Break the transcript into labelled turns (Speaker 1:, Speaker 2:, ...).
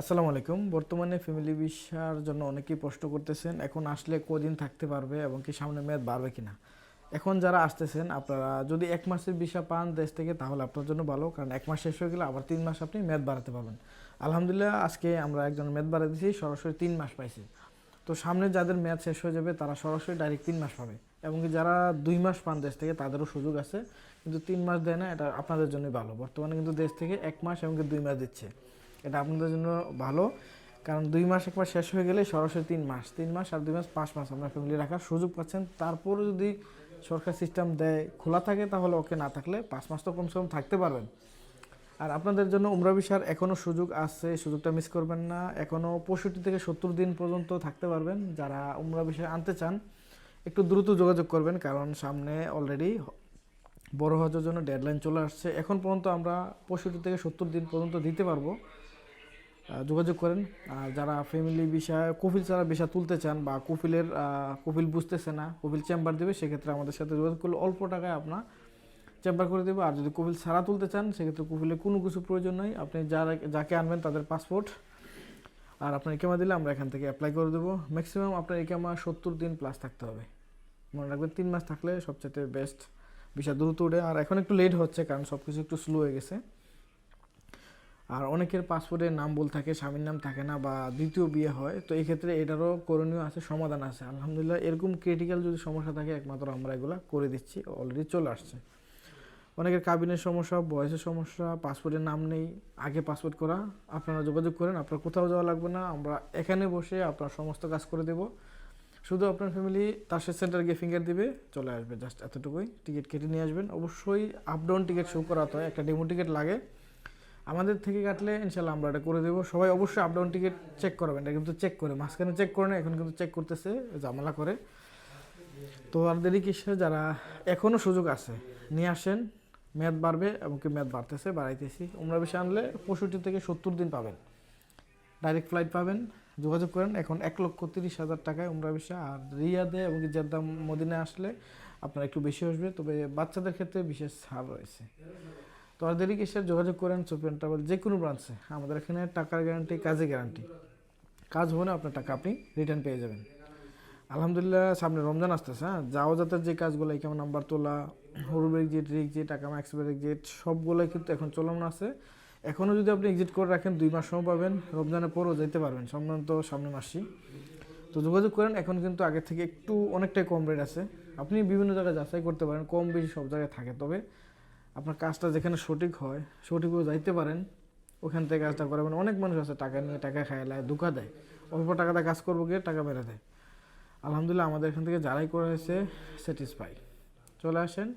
Speaker 1: আসসালামু আলাইকুম। বর্তমানে ফ্যামিলি ভিসার জন্য অনেকেই প্রশ্ন করতেছেন, এখন আসলে কদিন থাকতে পারবে এবং কি সামনে মেয়াদ বাড়বে কিনা? এখন যারা আসতেছেন, আপনারা যদি এক মাসের ভিসা পান দেশ থেকে, তাহলে আপনার জন্য ভালো। কারণ এক মাস শেষ হয়ে গেলে আবার তিন মাস আপনি মেয়াদ বাড়াতে পারবেন। আলহামদুলিল্লাহ, আজকে আমরা একজন মেয়াদ বাড়াতে দিয়েছি, সরাসরি তিন মাস পাইছি। তো সামনে যাদের মেয়াদ শেষ হয়ে যাবে, তারা সরাসরি ডাইরেক্ট তিন মাস পাবে। এবং যারা দুই মাস পান দেশ থেকে, তাদেরও সুযোগ আছে। কিন্তু তিন মাস দেয় না, এটা আপনাদের জন্যই ভালো। বর্তমানে কিন্তু দেশ থেকে এক মাস এবং দুই মাস দিচ্ছে। এটা আপনাদের জন্য ভালো। কারণ দুই মাস একবার শেষ হয়ে গেলে সরাসরি তিন মাস। তিন মাস আর দুই মাস পাঁচ মাস আপনার ফ্যামিলি রাখার সুযোগ পাচ্ছেন। তারপরে যদি সরকার সিস্টেম দেয়, খোলা থাকে তাহলে ওকে না থাকলে পাঁচ মাস তো কমসে কম থাকতে পারবেন। আর আপনাদের জন্য উমরা ভিসার এখনও সুযোগ আছে, সুযোগটা মিস করবেন না। এখনও পঁয়ষট্টি থেকে সত্তর দিন পর্যন্ত থাকতে পারবেন। যারা উমরা ভিসা আনতে চান, একটু দ্রুত যোগাযোগ করবেন। কারণ সামনে অলরেডি বড় হজের জন্য ডেডলাইন চলে আসছে। এখন পর্যন্ত আমরা পঁয়ষট্টি থেকে সত্তর দিন পর্যন্ত দিতে পারব। যোগাযোগ করেন। আর যারা ফ্যামিলি বিষয়, কফিল ছাড়া বিষা তুলতে চান বা কফিলের কফিল বুঝতেছে না, কফিল চেম্বার দেবে, সেক্ষেত্রে আমাদের সাথে যোগাযোগ করলে অল্প টাকায় আপনার চেম্বার করে দেবে। আর যদি কফিল ছাড়া তুলতে চান, সেক্ষেত্রে কফিলের কোনো কিছু প্রয়োজন নেই। আপনি যারা যাকে আনবেন তাদের পাসপোর্ট আর আপনার ইকামা দিলে আমরা এখান থেকে অ্যাপ্লাই করে দেবো। ম্যাক্সিমাম আপনার ইকামা সত্তর দিন প্লাস থাকতে হবে। মনে রাখবেন, তিন মাস থাকলে সবচেয়ে বেস্ট বিষয়। দ্রুত উঠে। আর এখন একটু লেট হচ্ছে, কারণ সব কিছু একটু স্লো হয়ে গেছে। আর অনেকের পাসপোর্টের নাম বল থাকে, স্বামীর নাম থাকে না বা দ্বিতীয় বিয়ে হয়, তো এই ক্ষেত্রে এটারও করণীয় আছে, সমাধান আছে। আলহামদুলিল্লাহ, এরকম ক্রিটিক্যাল যদি সমস্যা থাকে, একমাত্র আমরা এগুলো করে দিচ্ছি অলরেডি চলে আসছে। অনেকের কাবিনের সমস্যা, বয়সের সমস্যা, পাসপোর্টের নাম নেই, আগে পাসপোর্ট করা, আপনারা যোগাযোগ করেন, আপনার কোথাও যাওয়া লাগবে না, আমরা এখানে বসে আপনার সমস্ত কাজ করে দেব। শুধু আপনার ফ্যামিলি তার সাথে সেন্টার গিয়ে ফিঙ্গার দিবে, চলে আসবে জাস্ট এতটুকুই। টিকিট কেটে নিয়ে আসবেন। অবশ্যই আপ ডাউন টিকিট শো করাতে হয়, একটা ডেমো টিকিট লাগে। আমাদের থেকে কাটলে ইনশাল্লাহ আমরা এটা করে দেবো। সবাই অবশ্যই আপডাউন টিকিট চেক করবেন, এটা কিন্তু চেক করে। মাঝখানে চেক করে না এখন কিন্তু চেক করতেছে, ঝামেলা করে। তো আর দেরি কিসে যারা এখনও সুযোগ আছে, নিয়ে আসেন। মেয়াদ বাড়বে এবং কি মেয়াদ বাড়তেছে, বাড়াইতেছি। উমরা বেশি আনলে পঁয়ষট্টি থেকে সত্তর দিন পাবেন। ডাইরেক্ট ফ্লাইট পাবেন, যোগাযোগ করেন। এখন এক লক্ষ তিরিশ হাজার টাকায় উমরা ভিসা আর রিয়াদে এবং জেদ্দা মদিনায় আসলে আপনার একটু বেশি আসবে। তবে বাচ্চাদের ক্ষেত্রে বিশেষ ছাড় রয়েছে। তো আর দেরি কিসের? যোগাযোগ করেন সুপ্রিম ট্রাভেল যে কোনো ব্রাঞ্চে আমাদের এখানে টাকার গ্যারান্টি কাজে গ্যারান্টি কাজ হবে না আপনার টাকা আপনি রিটার্ন পেয়ে যাবেন। আলহামদুলিল্লাহ, সামনে রমজান আসতেছে হ্যাঁ? যাওয়া যাতার যে কাজগুলো, এই কেমন নাম্বার তোলা হরুব এক্সিট রিক্সিট টাকা এক্সপায়ার এক্সিট সবগুলোই কিন্তু এখন চলমান আছে। এখনও যদি আপনি এক্সিট করে রাখেন, দুই মাস সময় পাবেন। রমজানের পরও যেতে পারবেন সম্ভবত সামনে মাসই। তো যোগাযোগ করেন, এখন কিন্তু আগের থেকে একটু অনেকটাই কম রেট আছে। আপনি বিভিন্ন জায়গায় যাচাই করতে পারেন, কম বেশি সব জায়গায় থাকে। তবে আপনার কাজটা যেখানে সঠিক হয়, সঠিকভাবে যাইতে পারেন, ওখান থেকে কাজটা করাবেন অনেক মানুষ আছে, টাকা নিয়ে টাকা খায়, লায়, ধোকা দেয়। অল্প টাকাটা কাজ করব গিয়ে টাকা মেরে দেয়। আলহামদুলিল্লাহ আমাদের এখান থেকে যারাই করেছে স্যাটিসফাই চলে আসেন।